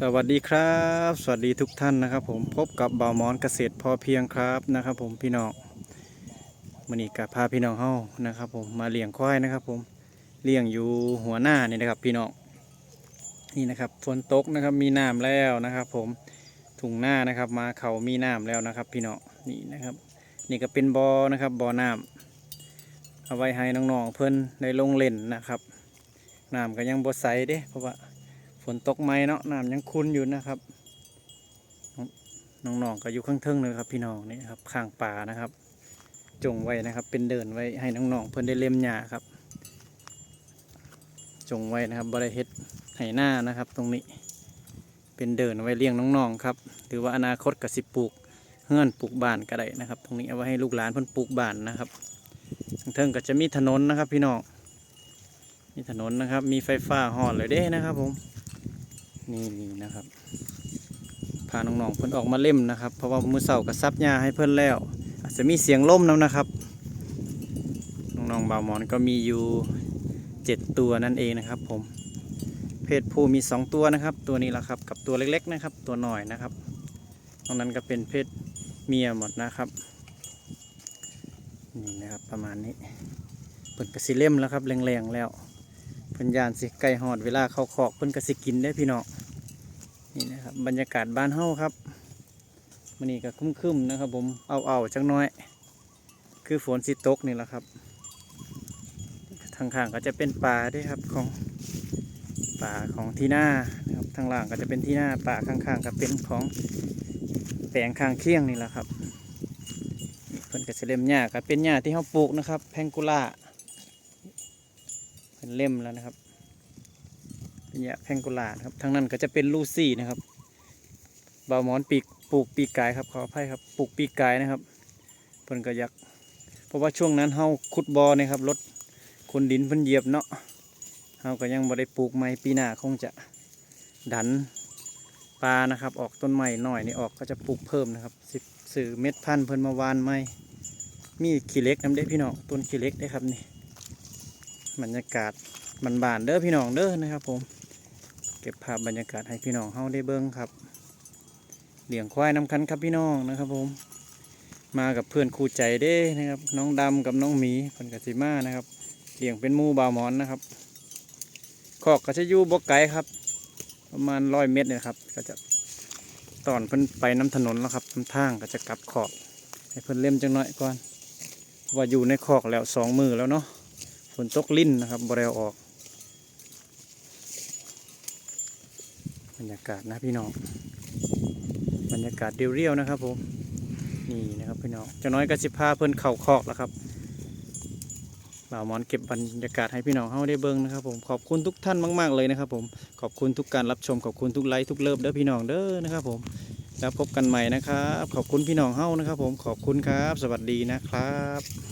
สวัสดีครับ สวัสดีทุกท่านนะครับผมพบกับบ่าวมอนเกษตรพอเพียงครับนะครับ ผมพี่น้องมันนี้กับพาพี่น้องเฮานะครับ ผมมาเลี้ยงควายนะครับ ผมเลี้ยงอยู่หัวหน้านี่นะครับ พี่น้องนี่นะครับฝนตกนะครับมีน้ำแล้วนะครับ ผมถุงหน้านะครับ มาเขามีน้ำแล้วนะครับ พี่น้องนี่นะครับ นี่ก็เป็นบอ่อนะครับบ่อน้ำเอาไว้ให้น้องๆเพิ่นได้ลงเล่นนะครับน้ำก็ยังบ่ใสเด้เพราะว่า ฝนตกไหมเนาะน้ำยังคุ้นอยู่นะครับ น้องๆก็อยู่ข้างเทิงเลยครับ พี่น้องนี่ครับข้างป่านะครับ จงไว้นะครับ เป็นเดินไว้ให้น้องๆเพิ่อนได้เล็มหญ้าครับ จงไว้นะครับบริเฮ็ดไหหน้านะครับ ตรงนี้ เป็นเดินไว้เลี้ยงน้องๆครับ หรือว่าอนาคตก็สิปลูกเฮือนปลูกบ้านก็ได้นะครับ ตรงนี้เอาไว้ให้ลูกหลานเพิ่อนปลูกบ้านนะครับข้างเทิงก็จะมีถนนนะครับ พี่น้องมีถนนนะครับ มีไฟฟ้าหอดเลยเด้นะครับผม นี่นะครับพาน้องๆเพิ่นออกมาเล่มนะครับ เพราะว่ามือเสากับซับหญ้าให้เพิ่นแล้ว อาจจะมีเสียงล่มน้ำนะครับน้องๆบาวหมอนก็มีอยู่เจ็ดตัวนั่นเองนะครับ ผม เพศผู้มีสองตัวนะครับ ตัวนี้แหละครับ กับตัวเล็กๆนะครับ ตัวหน่อยนะครับตรงนั้นก็เป็นเพศเมียหมดนะครับนี่นะครับประมาณนี้เพิ่นกระสิเล่มแล้วครับแรงๆแล้วเพิ่นยานสิไก่หอดเวลาเข้าคอกเพิ่นก็สิกินได้พี่น้อง นี่นะครับบรรยากาศบ้านเฮ้าครับมันนี้ก็ครึ้มๆนะครับ ผมเอาเอาๆจักหน้อย คือฝนสิตกนี่แหละครับทางข้างก็จะเป็นป่าด้วยครับของป่าของที่หน้านะครับทางล่างก็จะเป็นที่หน้าป่าข้างๆก็เป็นของแปลงข้างเคียงนี่แหละครับเพิ่นก็สิเล่มหญ้าก็เป็นหญ้าที่เฮาปลูกนะครับ แพงกุล่าเป็นเล่มแล้วนะครับ เป็นยแพงกุลาครับทางนั้นก็จะเป็นลูซี่นะครับเบาหมอนปีกปลูกปีกไก่ครับขออภัยครับปลูกปีกไก่นะครับเพิ่นก็อยากเพราะว่าช่วงนั้นเฮาขุดบอเนี่ยครับรถคนดินเพิ่นเหยียบเนาะเฮาก็ยังบ่ได้ปลูกใหม่ปีหน้าคงจะดันปลานะครับ ออกต้นใหม่หน่อยนี่ออกก็จะปลูกเพิ่มนะครับสิบสื่อเม็ดพันธุ์เพิ่นมาวานใหม่มีขี้เล็กน้ำเด้พี่น้องต้นขี้เล็กได้ครับนี่บรรยากาศบานๆเด้อพี่น้องเด้อนะครับผม เก็บภาพบรรยากาศให้พี่น้องเฮาได้เบิ้งครับเลี้ยงควายน้ำคันครับพี่น้องนะครับผม มากับเพื่อนคู่ใจเด้นะครับ น้องดำกับน้องหมีพิ่นกสิมานะครับเลี้ยงเป็นมูบาวหมอนนะครับคอกก็จะอยู่บกไก่ครับ ประมาณร้อยเมตรเนี่ยนะครับ ก็จะตอนเพิ่นไปน้ำถนนแล้วครับน้ำทางก็จะกลับขอกให้เพิ่นเล่มจังหน่อยก่อนว่าอยู่ในคอกแล้วสองมือแล้วเนาะฝนตกลิ้นนะครับบริเวออก รรยากาศนะพี่น้อง บรรยากาศเรียวๆนะครับผมนี่นะครับพี่น้องเจะน้อยก็สิพาเพิ่นเข่าคอกแล้วครับบ่าวมอนเก็บบรรยากาศให้พี่น้องเฮาได้เบิ่งนะครับผมขอบคุณทุกท่านมาก ๆเลยนะครับผมขอบคุณทุกการรับชมขอบคุณทุกไลค์ทุกเลิฟเด้อพี่น้องเด้อนะครับผมแล้วพบกันใหม่นะครับ ขอบคุณพี่น้องเฮานะครับผมขอบคุณครับ สวัสดีนะครับ